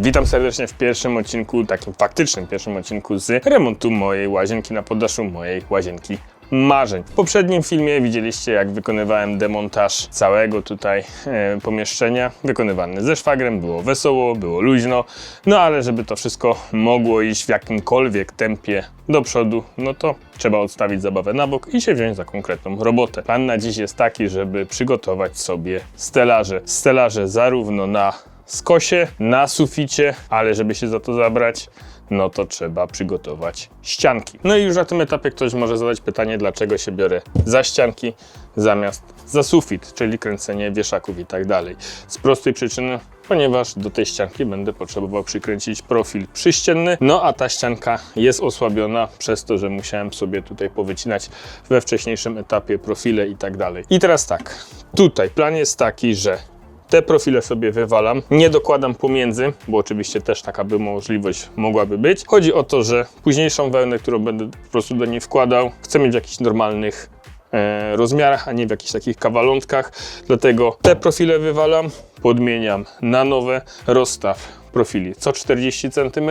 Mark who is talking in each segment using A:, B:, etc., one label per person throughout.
A: Witam serdecznie w pierwszym odcinku, takim faktycznym pierwszym odcinku z remontu mojej łazienki na poddaszu mojej łazienki marzeń. W poprzednim filmie widzieliście jak wykonywałem demontaż całego tutaj e, pomieszczenia, wykonywany ze szwagrem, było wesoło, było luźno, no ale żeby to wszystko mogło iść w jakimkolwiek tempie do przodu, no to trzeba odstawić zabawę na bok i się wziąć za konkretną robotę. Plan na dziś jest taki, żeby przygotować sobie stelaże. Stelaże zarówno na skosie, na suficie, ale żeby się za to zabrać, no to trzeba przygotować ścianki. No i już na tym etapie ktoś może zadać pytanie, dlaczego się biorę za ścianki zamiast za sufit, czyli kręcenie wieszaków i tak dalej. Z prostej przyczyny, ponieważ do tej ścianki będę potrzebował przykręcić profil przyścienny, no a ta ścianka jest osłabiona przez to, że musiałem sobie tutaj powycinać we wcześniejszym etapie profile i tak dalej. I teraz tak, tutaj plan jest taki, że te profile sobie wywalam, nie dokładam pomiędzy, bo oczywiście też taka by możliwość mogłaby być. Chodzi o to, że późniejszą wełnę, którą będę po prostu do niej wkładał, chcę mieć w jakichś normalnych e, rozmiarach, a nie w jakichś takich kawalątkach. Dlatego te profile wywalam, podmieniam na nowe, rozstaw profili co 40 cm,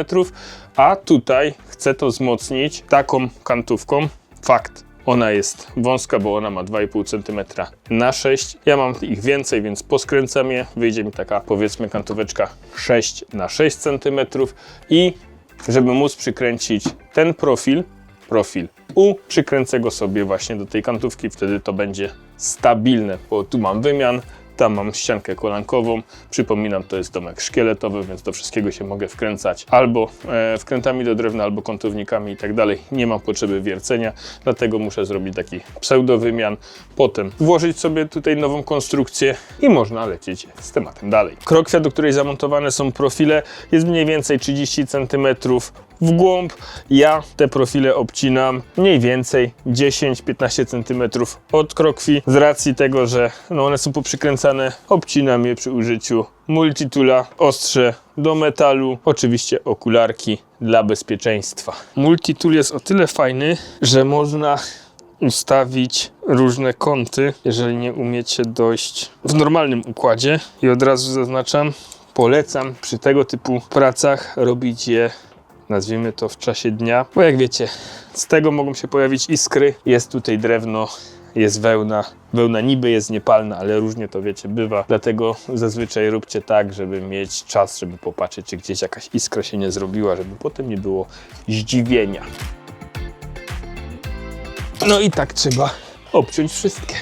A: a tutaj chcę to wzmocnić taką kantówką. Fakt, ona jest wąska, bo ona ma 2,5 cm na 6. Ja mam ich więcej, więc poskręcam je. Wyjdzie mi taka powiedzmy kantóweczka 6 na 6 cm i żeby móc przykręcić ten profil, profil U, przykręcę go sobie właśnie do tej kantówki, wtedy to będzie stabilne, bo tu mam wymian, tam mam ściankę kolankową. Przypominam, to jest domek szkieletowy, więc do wszystkiego się mogę wkręcać albo e, wkrętami do drewna, albo kątownikami i tak dalej. Nie mam potrzeby wiercenia, dlatego muszę zrobić taki pseudowymian. Potem włożyć sobie tutaj nową konstrukcję i można lecieć z tematem dalej. Krokwia, do której zamontowane są profile, jest mniej więcej 30 cm w głąb. Ja te profile obcinam mniej więcej 10-15 cm od krokwi. Z racji tego, że no one są poprzykręcane, obcinam je przy użyciu multitula, ostrze do metalu, oczywiście okularki dla bezpieczeństwa. Multitool jest o tyle fajny, że można ustawić różne kąty, jeżeli nie umiecie dojść w normalnym układzie. I od razu zaznaczam, polecam przy tego typu pracach robić je nazwijmy to w czasie dnia, bo jak wiecie, z tego mogą się pojawić iskry. Jest tutaj drewno, jest wełna. Wełna niby jest niepalna, ale różnie to wiecie, bywa. Dlatego zazwyczaj róbcie tak, żeby mieć czas, żeby popatrzeć, czy gdzieś jakaś iskra się nie zrobiła, żeby potem nie było zdziwienia. No i tak trzeba obciąć wszystkie.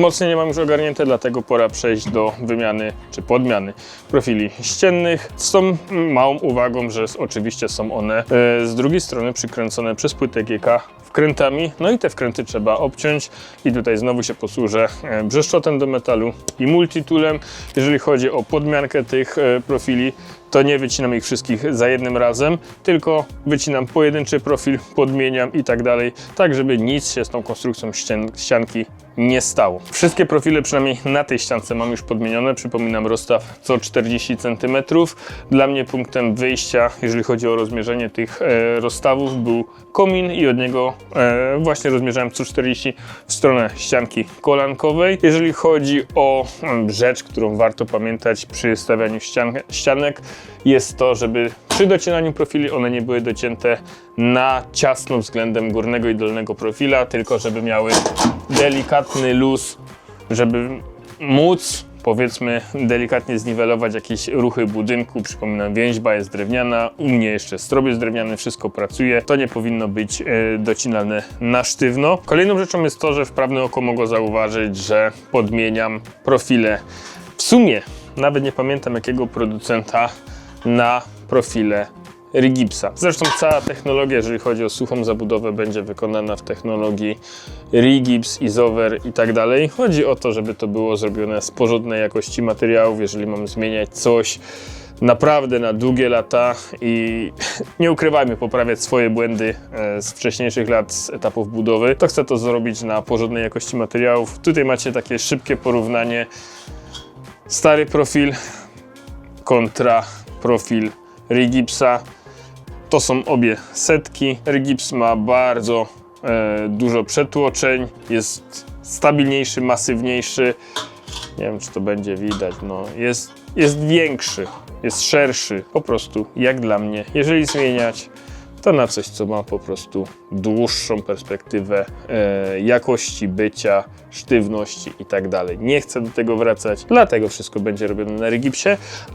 A: Wzmocnienie mam już ogarnięte, dlatego pora przejść do wymiany czy podmiany profili ściennych. Z tą małą uwagą, że oczywiście są one e, z drugiej strony przykręcone przez płytę GK wkrętami. No i te wkręty trzeba obciąć i tutaj znowu się posłużę e, brzeszczotem do metalu i multitoolem. Jeżeli chodzi o podmiankę tych e, profili, to nie wycinam ich wszystkich za jednym razem, tylko wycinam pojedynczy profil, podmieniam i tak dalej, tak żeby nic się z tą konstrukcją ścian ścianki nie stało. Wszystkie profile, przynajmniej na tej ściance mam już podmienione, przypominam rozstaw co 40 cm. Dla mnie punktem wyjścia, jeżeli chodzi o rozmierzenie tych e, rozstawów, był komin i od niego e, właśnie rozmierzałem co 40 w stronę ścianki kolankowej. Jeżeli chodzi o mm, rzecz, którą warto pamiętać przy stawianiu ścian ścianek, jest to, żeby przy docinaniu profili one nie były docięte na ciasno względem górnego i dolnego profila, tylko żeby miały delikatny luz, żeby móc powiedzmy delikatnie zniwelować jakieś ruchy budynku. Przypominam, więźba jest drewniana, u mnie jeszcze strop jest drewniany, wszystko pracuje. To nie powinno być e, docinane na sztywno. Kolejną rzeczą jest to, że wprawne oko mogło zauważyć, że podmieniam profile w sumie nawet nie pamiętam jakiego producenta na profile Rigipsa. Zresztą cała technologia, jeżeli chodzi o suchą zabudowę, będzie wykonana w technologii Rigips, Isover i tak dalej. Chodzi o to, żeby to było zrobione z porządnej jakości materiałów, jeżeli mam zmieniać coś naprawdę na długie lata i nie ukrywajmy, poprawiać swoje błędy e, z wcześniejszych lat, z etapów budowy, to chcę to zrobić na porządnej jakości materiałów. Tutaj macie takie szybkie porównanie stary profil kontra profil Rigipsa. To są obie setki. Ergips ma bardzo e, dużo przetłoczeń, jest stabilniejszy, masywniejszy. Nie wiem, czy to będzie widać. No, jest, jest większy, jest szerszy, po prostu jak dla mnie. Jeżeli zmieniać, to na coś, co ma po prostu dłuższą perspektywę e, jakości bycia, sztywności i tak dalej. Nie chcę do tego wracać, dlatego wszystko będzie robione na Regipsie,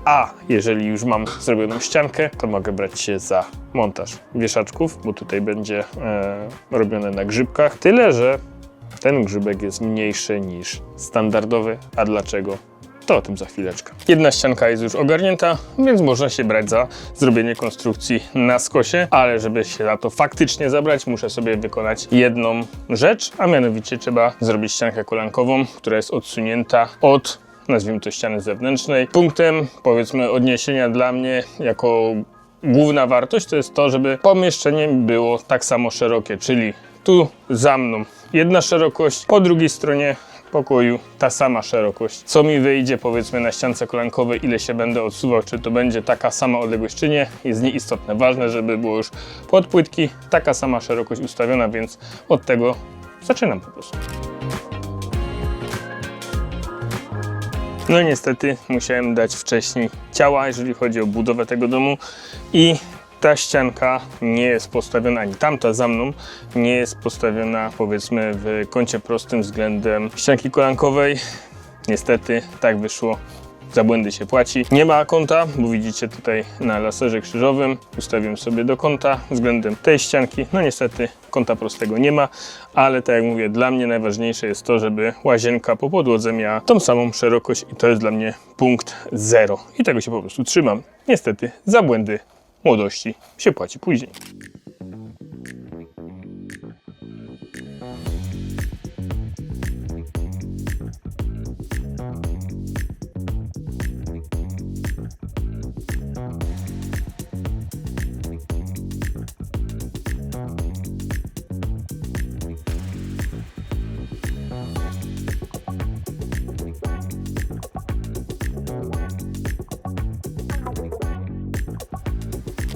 A: a jeżeli już mam zrobioną ściankę, to mogę brać się za montaż wieszaczków, bo tutaj będzie e, robione na grzybkach. Tyle, że ten grzybek jest mniejszy niż standardowy. A dlaczego? To o tym za chwileczkę. Jedna ścianka jest już ogarnięta, więc można się brać za zrobienie konstrukcji na skosie, ale żeby się za to faktycznie zabrać, muszę sobie wykonać jedną rzecz, a mianowicie trzeba zrobić ściankę kolankową, która jest odsunięta od nazwijmy to ściany zewnętrznej. Punktem, powiedzmy, odniesienia dla mnie jako główna wartość to jest to, żeby pomieszczenie było tak samo szerokie, czyli tu za mną jedna szerokość, po drugiej stronie pokoju ta sama szerokość. Co mi wyjdzie powiedzmy na ściance kolankowej, ile się będę odsuwał, czy to będzie taka sama odległość, czy nie, jest nieistotne. Ważne, żeby było już pod płytki taka sama szerokość ustawiona, więc od tego zaczynam po prostu. No niestety musiałem dać wcześniej ciała, jeżeli chodzi o budowę tego domu i ta ścianka nie jest postawiona, ani tamta za mną nie jest postawiona powiedzmy w kącie prostym względem ścianki kolankowej. Niestety tak wyszło. Za błędy się płaci. Nie ma kąta, bo widzicie tutaj na laserze krzyżowym. Ustawiłem sobie do kąta względem tej ścianki. No niestety kąta prostego nie ma, ale tak jak mówię, dla mnie najważniejsze jest to, żeby łazienka po podłodze miała tą samą szerokość i to jest dla mnie punkt zero. I tego się po prostu trzymam. Niestety za błędy młodości się płaci później.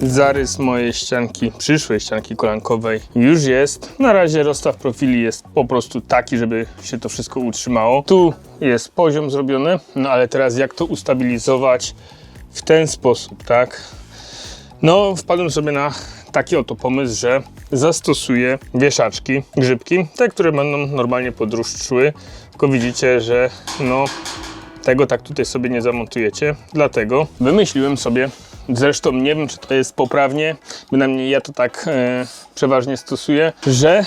A: Zarys mojej ścianki, przyszłej ścianki kolankowej już jest. Na razie rozstaw profili jest po prostu taki, żeby się to wszystko utrzymało. Tu jest poziom zrobiony, no ale teraz jak to ustabilizować w ten sposób, tak? No, wpadłem sobie na taki oto pomysł, że zastosuję wieszaczki, grzybki, te, które będą normalnie podróż szły, tylko widzicie, że no tego tak tutaj sobie nie zamontujecie, dlatego wymyśliłem sobie, zresztą nie wiem czy to jest poprawnie, bynajmniej ja to tak e, przeważnie stosuję, że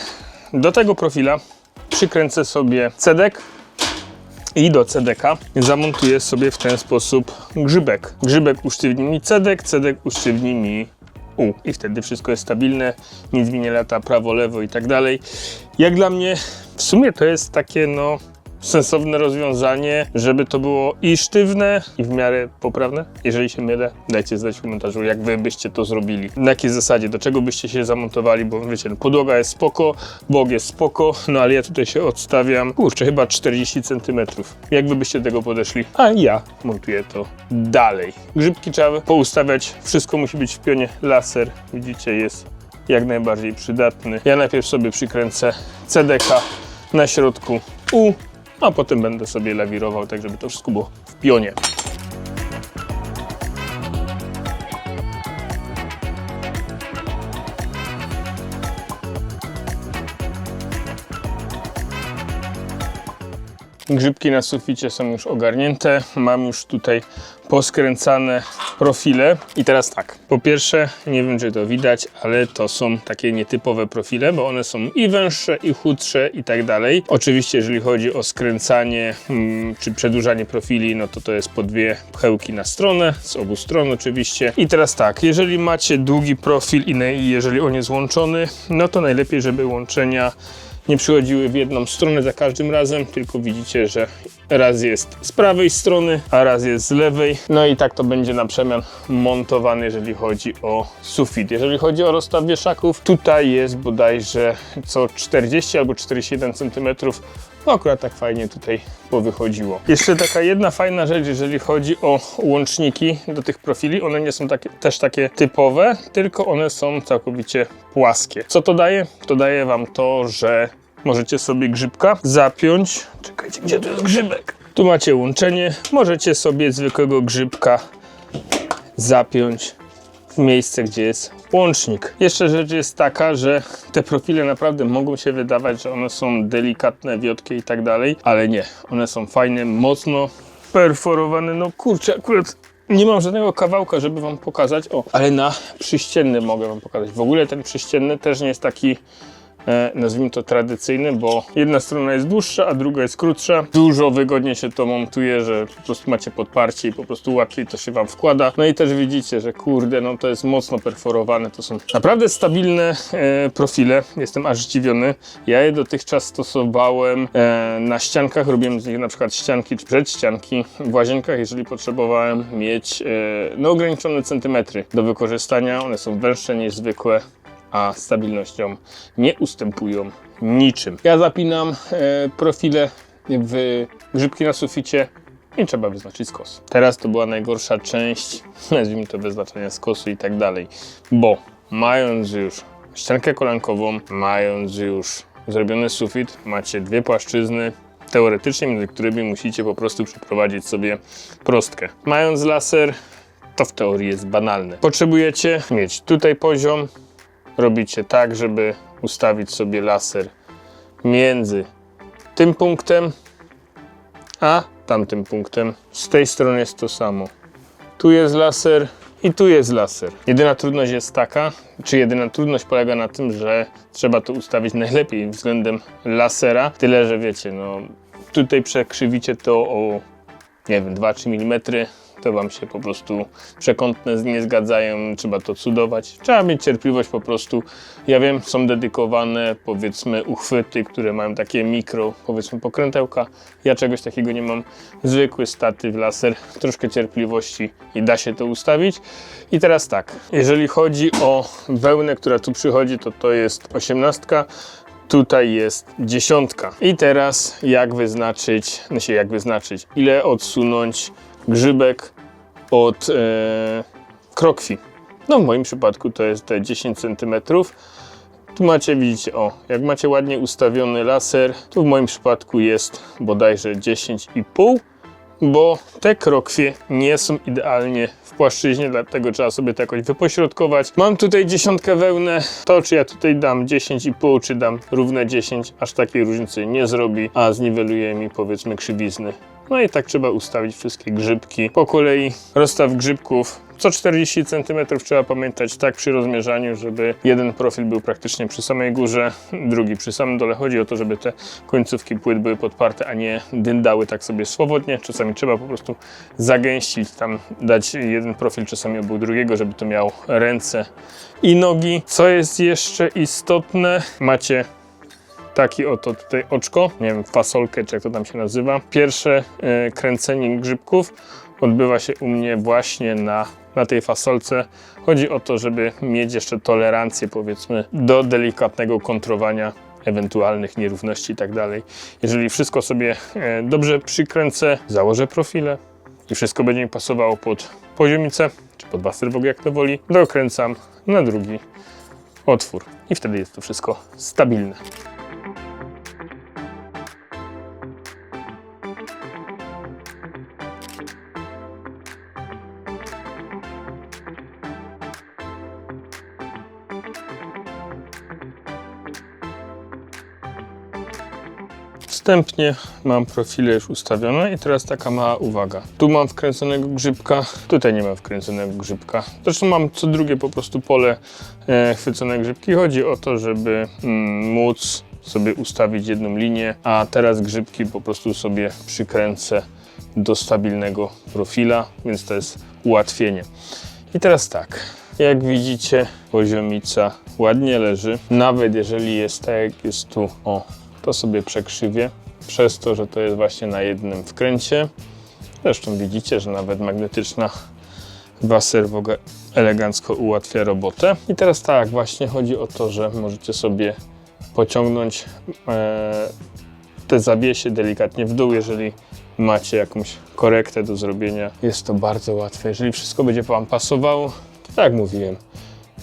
A: do tego profila przykręcę sobie cedek i do cedeka zamontuję sobie w ten sposób grzybek. Grzybek usztywni mi cedek, cedek usztywni mi U. I wtedy wszystko jest stabilne, nic mi nie lata prawo, lewo i tak dalej. Jak dla mnie w sumie to jest takie no sensowne rozwiązanie, żeby to było i sztywne, i w miarę poprawne. Jeżeli się mylę, dajcie znać w komentarzu, jak wy byście to zrobili. Na jakiej zasadzie, do czego byście się zamontowali, bo wiecie, no, podłoga jest spoko, bok jest spoko, no ale ja tutaj się odstawiam, kurczę, chyba 40 cm. Jak wy byście tego podeszli? A ja montuję to dalej. Grzybki trzeba poustawiać, wszystko musi być w pionie laser. Widzicie, jest jak najbardziej przydatny. Ja najpierw sobie przykręcę CDK na środku U, a potem będę sobie lawirował, tak żeby to wszystko było w pionie. Grzybki na suficie są już ogarnięte. Mam już tutaj poskręcane profile. I teraz tak, po pierwsze, nie wiem czy to widać, ale to są takie nietypowe profile, bo one są i węższe, i chudsze, i tak dalej. Oczywiście, jeżeli chodzi o skręcanie mm, czy przedłużanie profili, no to to jest po dwie pchełki na stronę, z obu stron oczywiście. I teraz tak, jeżeli macie długi profil i jeżeli on jest łączony, no to najlepiej, żeby łączenia nie przychodziły w jedną stronę za każdym razem, tylko widzicie, że raz jest z prawej strony, a raz jest z lewej. No i tak to będzie na przemian montowany, jeżeli chodzi o sufit. Jeżeli chodzi o rozstaw wieszaków, tutaj jest bodajże co 40 albo 41 cm. No akurat tak fajnie tutaj powychodziło. Jeszcze taka jedna fajna rzecz, jeżeli chodzi o łączniki do tych profili. One nie są takie, też takie typowe, tylko one są całkowicie płaskie. Co to daje? To daje Wam to, że możecie sobie grzybka zapiąć. Czekajcie, gdzie tu jest grzybek? Tu macie łączenie. Możecie sobie zwykłego grzybka zapiąć w miejsce, gdzie jest łącznik. Jeszcze rzecz jest taka, że te profile naprawdę mogą się wydawać, że one są delikatne, wiotkie i tak dalej, ale nie. One są fajne, mocno perforowane. No kurczę, akurat nie mam żadnego kawałka, żeby wam pokazać. O, ale na przyścienny mogę wam pokazać. W ogóle ten przyścienny też nie jest taki nazwijmy to tradycyjny, bo jedna strona jest dłuższa, a druga jest krótsza. Dużo wygodniej się to montuje, że po prostu macie podparcie i po prostu łatwiej to się wam wkłada. No i też widzicie, że kurde, no to jest mocno perforowane. To są naprawdę stabilne e, profile. Jestem aż zdziwiony. Ja je dotychczas stosowałem e, na ściankach. Robiłem z nich na przykład ścianki czy przedścianki w łazienkach, jeżeli potrzebowałem mieć e, no, ograniczone centymetry do wykorzystania. One są węższe niż zwykłe a stabilnością nie ustępują niczym. Ja zapinam e, profile w grzybki na suficie i trzeba wyznaczyć skos. Teraz to była najgorsza część, nazwijmy to wyznaczenia skosu i tak dalej, bo mając już ściankę kolankową, mając już zrobiony sufit, macie dwie płaszczyzny, teoretycznie między którymi musicie po prostu przeprowadzić sobie prostkę. Mając laser, to w teorii jest banalne. Potrzebujecie mieć tutaj poziom, robicie tak, żeby ustawić sobie laser między tym punktem a tamtym punktem. Z tej strony jest to samo. Tu jest laser i tu jest laser. Jedyna trudność jest taka, czy jedyna trudność polega na tym, że trzeba to ustawić najlepiej względem lasera. Tyle, że wiecie, no tutaj przekrzywicie to o nie wiem, 2-3 mm, to Wam się po prostu przekątne nie zgadzają, trzeba to cudować. Trzeba mieć cierpliwość po prostu. Ja wiem, są dedykowane powiedzmy uchwyty, które mają takie mikro, powiedzmy pokrętełka. Ja czegoś takiego nie mam. Zwykły statyw laser, troszkę cierpliwości i da się to ustawić. I teraz tak, jeżeli chodzi o wełnę, która tu przychodzi, to to jest 18 tutaj jest dziesiątka. I teraz jak wyznaczyć, znaczy jak wyznaczyć, ile odsunąć grzybek od e, krokwi. No w moim przypadku to jest te 10 cm. Tu macie, widzicie, o, jak macie ładnie ustawiony laser, tu w moim przypadku jest bodajże 10,5 bo te krokwie nie są idealnie w płaszczyźnie, dlatego trzeba sobie to jakoś wypośrodkować. Mam tutaj dziesiątkę wełnę, to czy ja tutaj dam 10,5 czy dam równe 10, aż takiej różnicy nie zrobi, a zniweluje mi powiedzmy krzywizny. No i tak trzeba ustawić wszystkie grzybki po kolei. Rozstaw grzybków co 40 cm trzeba pamiętać tak przy rozmierzaniu, żeby jeden profil był praktycznie przy samej górze, drugi przy samym dole. Chodzi o to, żeby te końcówki płyt były podparte, a nie dyndały tak sobie swobodnie. Czasami trzeba po prostu zagęścić, tam dać jeden profil czasami obok drugiego, żeby to miało ręce i nogi. Co jest jeszcze istotne, macie taki oto tutaj oczko, nie wiem, fasolkę czy jak to tam się nazywa. Pierwsze e, kręcenie grzybków odbywa się u mnie właśnie na, na tej fasolce. Chodzi o to, żeby mieć jeszcze tolerancję powiedzmy do delikatnego kontrowania ewentualnych nierówności i tak dalej. Jeżeli wszystko sobie e, dobrze przykręcę, założę profile i wszystko będzie mi pasowało pod poziomicę, czy pod baster jak to woli, dokręcam na drugi otwór i wtedy jest to wszystko stabilne. Wstępnie mam profile już ustawione i teraz taka mała uwaga. Tu mam wkręconego grzybka, tutaj nie mam wkręconego grzybka. Zresztą mam co drugie po prostu pole e, chwycone grzybki. Chodzi o to, żeby mm, móc sobie ustawić jedną linię, a teraz grzybki po prostu sobie przykręcę do stabilnego profila, więc to jest ułatwienie. I teraz tak, jak widzicie poziomica ładnie leży, nawet jeżeli jest tak jak jest tu, o to sobie przekrzywię, przez to, że to jest właśnie na jednym wkręcie. Zresztą widzicie, że nawet magnetyczna waserwoga elegancko ułatwia robotę. I teraz tak, właśnie chodzi o to, że możecie sobie pociągnąć e, te zawiesie delikatnie w dół, jeżeli macie jakąś korektę do zrobienia. Jest to bardzo łatwe. Jeżeli wszystko będzie Wam pasowało, to tak jak mówiłem,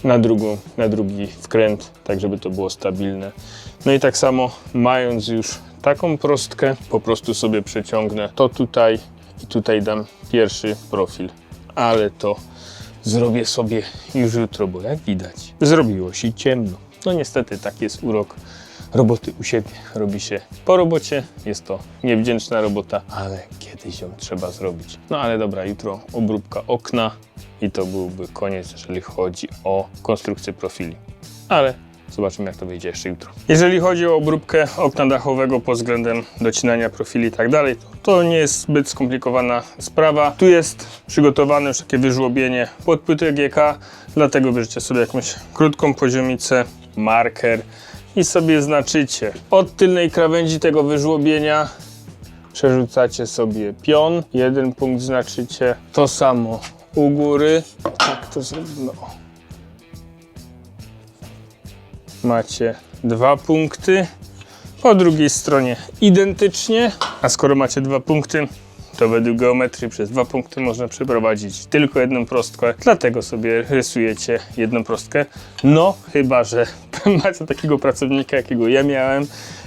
A: na, drugą, na drugi wkręt, tak żeby to było stabilne. No i tak samo, mając już taką prostkę, po prostu sobie przeciągnę to tutaj i tutaj dam pierwszy profil. Ale to zrobię sobie już jutro, bo jak widać, zrobiło się ciemno. No niestety, tak jest urok roboty u siebie. Robi się po robocie, jest to niewdzięczna robota, ale kiedyś ją trzeba zrobić. No ale dobra, jutro obróbka okna i to byłby koniec, jeżeli chodzi o konstrukcję profili. Ale zobaczymy, jak to wyjdzie jeszcze jutro. Jeżeli chodzi o obróbkę okna dachowego pod względem docinania profili i tak dalej, to, nie jest zbyt skomplikowana sprawa. Tu jest przygotowane już takie wyżłobienie pod płytę GK, dlatego bierzecie sobie jakąś krótką poziomicę, marker i sobie znaczycie. Od tylnej krawędzi tego wyżłobienia przerzucacie sobie pion, jeden punkt znaczycie, to samo u góry. Tak to zrobimy. Macie dwa punkty. Po drugiej stronie identycznie, a skoro macie dwa punkty, to według geometrii przez dwa punkty można przeprowadzić tylko jedną prostkę, dlatego sobie rysujecie jedną prostkę. No, chyba że macie takiego pracownika, jakiego ja miałem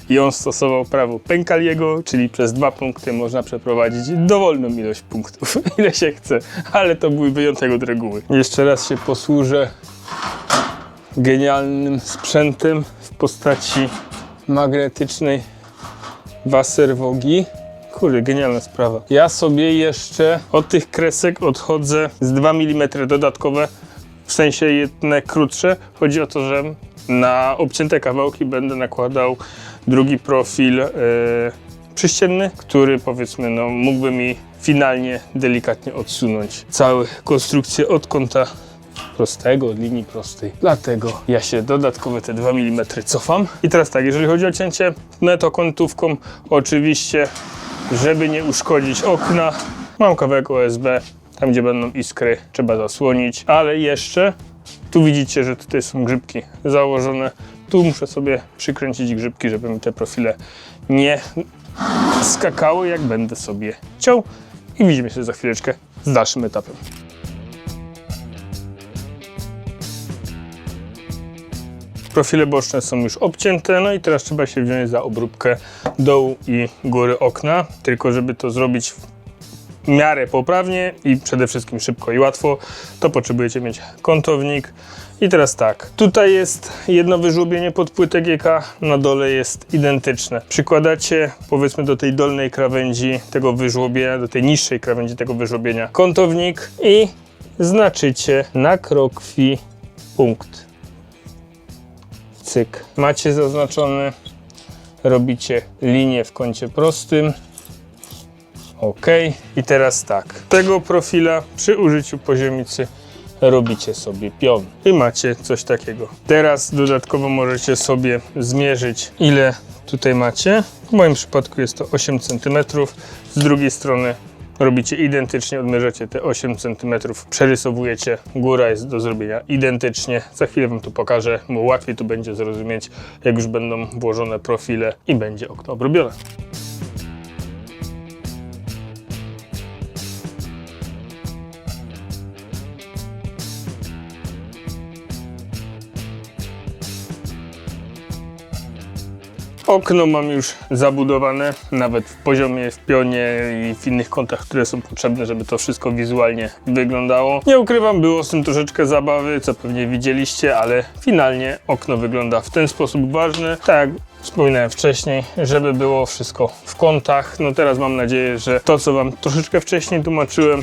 A: i on stosował prawo Penkaliego, czyli przez dwa punkty można przeprowadzić dowolną ilość punktów, ile się chce, ale to był wyjątek od reguły. Jeszcze raz się posłużę genialnym sprzętem w postaci magnetycznej waserwogi. Genialna sprawa. Ja sobie jeszcze od tych kresek odchodzę z 2 mm dodatkowe, w sensie jedne krótsze. Chodzi o to, że na obcięte kawałki będę nakładał drugi profil e, przyścienny, który powiedzmy no, mógłby mi finalnie delikatnie odsunąć całą konstrukcję od kąta prostego, od linii prostej. Dlatego ja się dodatkowe te 2 mm cofam. I teraz tak, jeżeli chodzi o cięcie neto kątówką, oczywiście, żeby nie uszkodzić okna, mam kawałek OSB, tam gdzie będą iskry trzeba zasłonić, ale jeszcze tu widzicie, że tutaj są grzybki założone. Tu muszę sobie przykręcić grzybki, żeby mi te profile nie skakały, jak będę sobie ciął. I widzimy się za chwileczkę z dalszym etapem. Profile boczne są już obcięte, no i teraz trzeba się wziąć za obróbkę dołu i góry okna, tylko żeby to zrobić w miarę poprawnie i przede wszystkim szybko i łatwo, to potrzebujecie mieć kątownik. I teraz tak, tutaj jest jedno wyżłobienie pod płytę GK, na dole jest identyczne. Przykładacie powiedzmy do tej dolnej krawędzi tego wyżłobienia, do tej niższej krawędzi tego wyżłobienia kątownik i znaczycie na krokwi punkt. Cyk. Macie zaznaczony, robicie linię w kącie prostym. OK. I teraz tak. Tego profila przy użyciu poziomicy robicie sobie pion i macie coś takiego. Teraz dodatkowo możecie sobie zmierzyć ile tutaj macie. W moim przypadku jest to 8 cm. Z drugiej strony robicie identycznie, odmierzacie te 8 cm, przerysowujecie. Góra jest do zrobienia identycznie. Za chwilę Wam to pokażę, bo łatwiej tu będzie zrozumieć, jak już będą włożone profile i będzie okno obrobione. Okno mam już zabudowane, nawet w poziomie, w pionie i w innych kątach, które są potrzebne, żeby to wszystko wizualnie wyglądało. Nie ukrywam, było z tym troszeczkę zabawy, co pewnie widzieliście, ale finalnie okno wygląda w ten sposób ważny. Tak wspominałem wcześniej, żeby było wszystko w kątach. No teraz mam nadzieję, że to, co Wam troszeczkę wcześniej tłumaczyłem,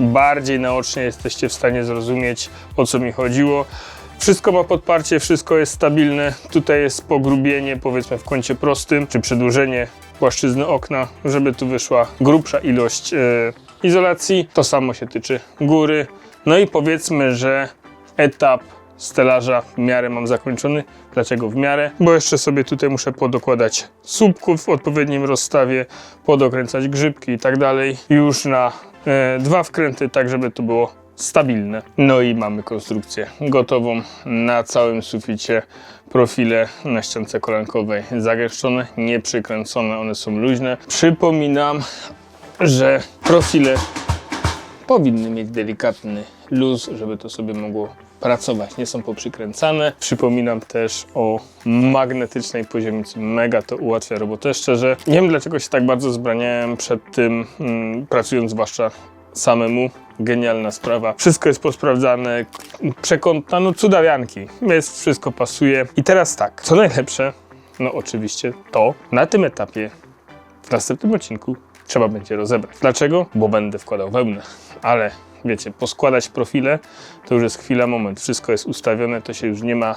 A: bardziej naocznie jesteście w stanie zrozumieć, o co mi chodziło. Wszystko ma podparcie, wszystko jest stabilne. Tutaj jest pogrubienie, powiedzmy w kącie prostym, czy przedłużenie płaszczyzny okna, żeby tu wyszła grubsza ilość e, izolacji. To samo się tyczy góry. No i powiedzmy, że etap stelaża w miarę mam zakończony. Dlaczego w miarę? Bo jeszcze sobie tutaj muszę podokładać słupków w odpowiednim rozstawie, podokręcać grzybki i tak dalej. Już na e, dwa wkręty, tak żeby to było stabilne. No i mamy konstrukcję gotową na całym suficie. Profile na ściance kolankowej zagęszczone, nie przykręcone, one są luźne. Przypominam, że profile powinny mieć delikatny luz, żeby to sobie mogło pracować. Nie są poprzykręcane. Przypominam też o magnetycznej poziomicy. Mega to ułatwia robotę. Szczerze, nie wiem dlaczego się tak bardzo zbraniałem przed tym, mm, pracując zwłaszcza samemu. Genialna sprawa. Wszystko jest posprawdzane, przekątna, no cudawianki. Jest, wszystko pasuje. I teraz tak, co najlepsze, no oczywiście to na tym etapie w następnym odcinku trzeba będzie rozebrać. Dlaczego? Bo będę wkładał wełnę, ale wiecie, poskładać profile to już jest chwila, moment. Wszystko jest ustawione, to się już nie ma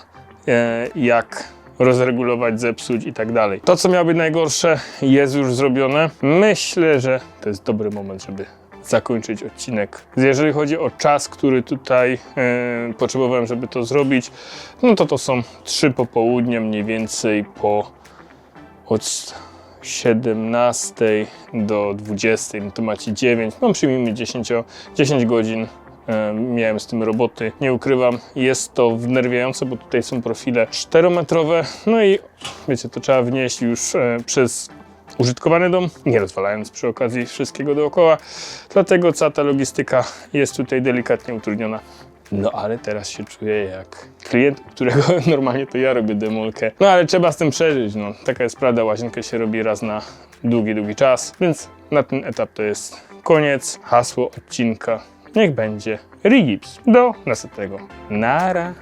A: e, jak rozregulować, zepsuć i tak dalej. To, co miało być najgorsze, jest już zrobione. Myślę, że to jest dobry moment, żeby zakończyć odcinek. Jeżeli chodzi o czas, który tutaj e, potrzebowałem, żeby to zrobić, no to to są trzy popołudnie mniej więcej po od 17 do 20, no to macie 9, no przyjmijmy 10, 10 godzin e, miałem z tym roboty. Nie ukrywam, jest to wnerwiające, bo tutaj są profile 4-metrowe, no i wiecie, to trzeba wnieść już e, przez użytkowany dom, nie rozwalając przy okazji wszystkiego dookoła. Dlatego cała ta logistyka jest tutaj delikatnie utrudniona. No ale teraz się czuję jak klient, którego normalnie to ja robię demolkę. No ale trzeba z tym przeżyć, no. Taka jest prawda, łazienkę się robi raz na długi, długi czas, więc na ten etap to jest koniec. Hasło odcinka niech będzie Rigips. Do następnego. Nara.